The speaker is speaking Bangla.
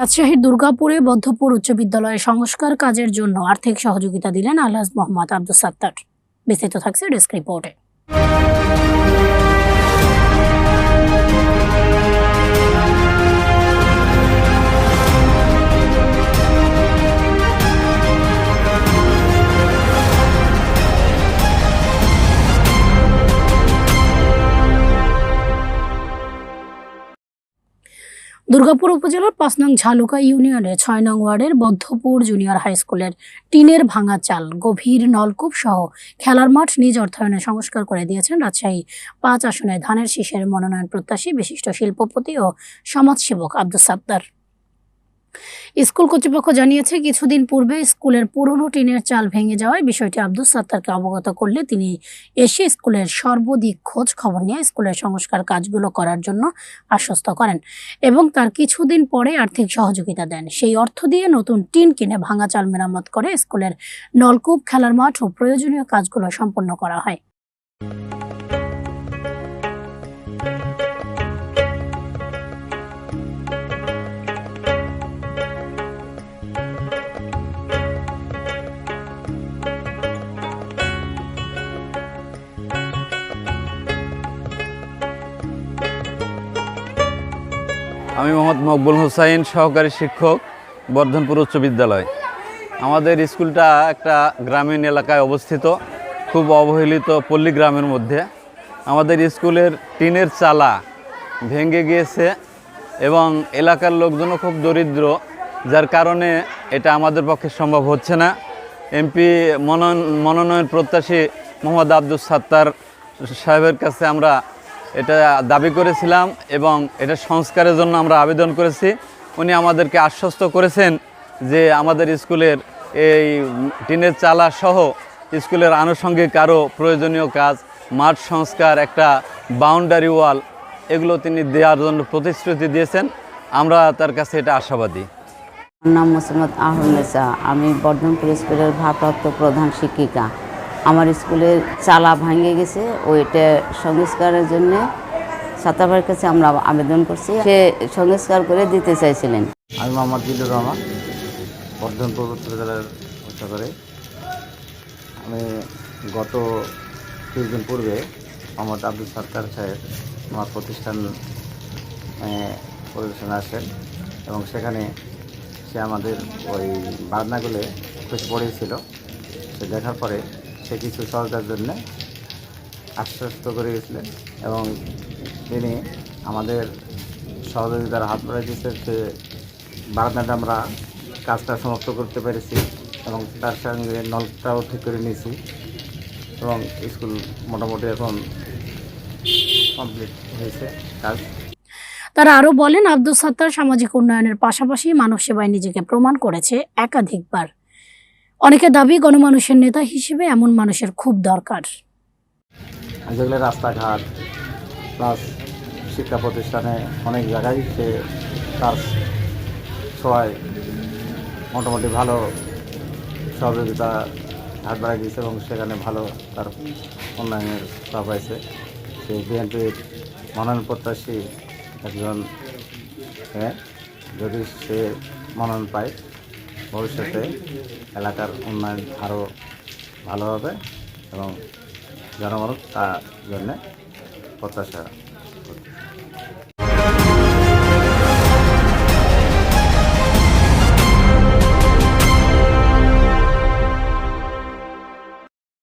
রাজশাহীর দুর্গাপুরে বদ্ধপুর উচ্চ বিদ্যালয়ে সংস্কার কাজের জন্য আর্থিক সহযোগিতা দিলেন আলহাজ মোহাম্মদ আব্দুল সাত্তার। বিস্তারিত থাকছে ডেস্ক রিপোর্টে। দুর্গাপুর উপজেলার পাঁচ নং ঝালুকা ইউনিয়নের ছয় নং ওয়ার্ডের বদ্ধপুর জুনিয়র হাই স্কুলের টিনের ভাঙা চাল গভীর নলকূপ সহ খেলার মাঠ নিজ অর্থায়নে সংস্কার করে দিয়েছেন রাজশাহী পাঁচ আসনে ধানের শীষের মনোনয়ন প্রত্যাশী বিশিষ্ট শিল্পপতি ও সমাজসেবক আব্দুল সাত্তার। স্কুল কর্তৃপক্ষ জানিয়েছে, কিছুদিন পূর্বে স্কুলের পুরনো টিনের চাল ভেঙে যাওয়ায় বিষয়টি আব্দুল সাত্তারকে অবগত করলে তিনি এসে স্কুলের সর্বদিক খোঁজ খবর নিয়ে স্কুলের সংস্কার কাজগুলো করার জন্য আশ্বস্ত করেন এবং তার কিছুদিন পরে আর্থিক সহযোগিতা দেন। সেই অর্থ দিয়ে নতুন টিন কিনে ভাঙা চাল মেরামত করে স্কুলের নলকূপ, খেলার মাঠ ও প্রয়োজনীয় কাজগুলো সম্পন্ন করা হয়। আমি মোহাম্মদ মকবুল হুসাইন, সহকারী শিক্ষক, বর্ধনপুর উচ্চ বিদ্যালয়। আমাদের স্কুলটা একটা গ্রামীণ এলাকায় অবস্থিত, খুব অবহেলিত পল্লী গ্রামের মধ্যে। আমাদের স্কুলের টিনের চালা ভেঙে গিয়েছে এবং এলাকার লোকজনও খুব দরিদ্র, যার কারণে এটা আমাদের পক্ষে সম্ভব হচ্ছে না। এমপি মনোনয়ন মনোনয়ন প্রত্যাশী মোহাম্মদ আব্দুল সাত্তার সাহেবের কাছে আমরা এটা দাবি করেছিলাম এবং এটা সংস্কারের জন্য আমরা আবেদন করেছি। উনি আমাদেরকে আশ্বস্ত করেছেন যে আমাদের স্কুলের এই টিনের চালা সহ স্কুলের আনুষঙ্গিক আরও প্রয়োজনীয় কাজ, মাঠ সংস্কার, একটা বাউন্ডারি ওয়াল এগুলো তিনি দেওয়ার জন্য প্রতিশ্রুতি দিয়েছেন। আমরা তার কাছে এটা আশাবাদী। আমার নাম মোসাম্মদ আহমেসা আমি বর্ধনপুর স্কুলের ভারপ্রাপ্ত প্রধান শিক্ষিকা। আমার স্কুলের চালা ভাঙে গেছে, ওইটা সংস্কারের জন্য সাতাবার কাছে আমরা আবেদন করছি। সে সংস্কার করে দিতে চাইছিলেন। আমি মোহাম্মদ জিল্লুর রহমান, বর্ধমান উত্তর জেলার করে আমি গত কিছুদিন পূর্বে মোহাম্মদ আব্দুল সরকার সাহেব আমার প্রতিষ্ঠান পরিদর্শনে আসেন এবং সেখানে সে আমাদের ওই বারান্নাগুলো খোঁজ পড়িয়েছিল। সে দেখার পরে সে কিছু সহযোগিতার জন্য আশ্বস্ত করে গেছিলেন এবং তিনি আমাদের সহযোগিতার হাত বাড়াই দিচ্ছে সে বারান্দাটা আমরা কাজটা সমাপ্ত করতে পেরেছি এবং তার সঙ্গে নলটাও ঠিক করে নিয়েছি এবং স্কুল মোটামুটি এখন কমপ্লিট হয়েছে কাজ। তারা আরও বলেন, আব্দুল সাত্তার সামাজিক উন্নয়নের পাশাপাশি মানব সেবায় নিজেকে প্রমাণ করেছে একাধিকবার। অনেকে দাবি গণমানুষের নেতা হিসেবে এমন মানুষের খুব দরকার। যেগুলো রাস্তাঘাট প্লাস শিক্ষা প্রতিষ্ঠানে অনেক জায়গায় সে তার সবাই মোটামুটি ভালো সহযোগিতা হাত বাড়াই দিয়েছে এবং সেখানে ভালো তার উন্নয়নের লাভ হয়েছে সে বিএনপির মনোনয়ন প্রত্যাশী একজন হ্যাঁ যদি সে মনোনয়ন পায়। ভবিষ্যতে এলাকার উন্নয়ন আরও ভালো হবে এবং জনগণ তার জন্যে প্রত্যাশা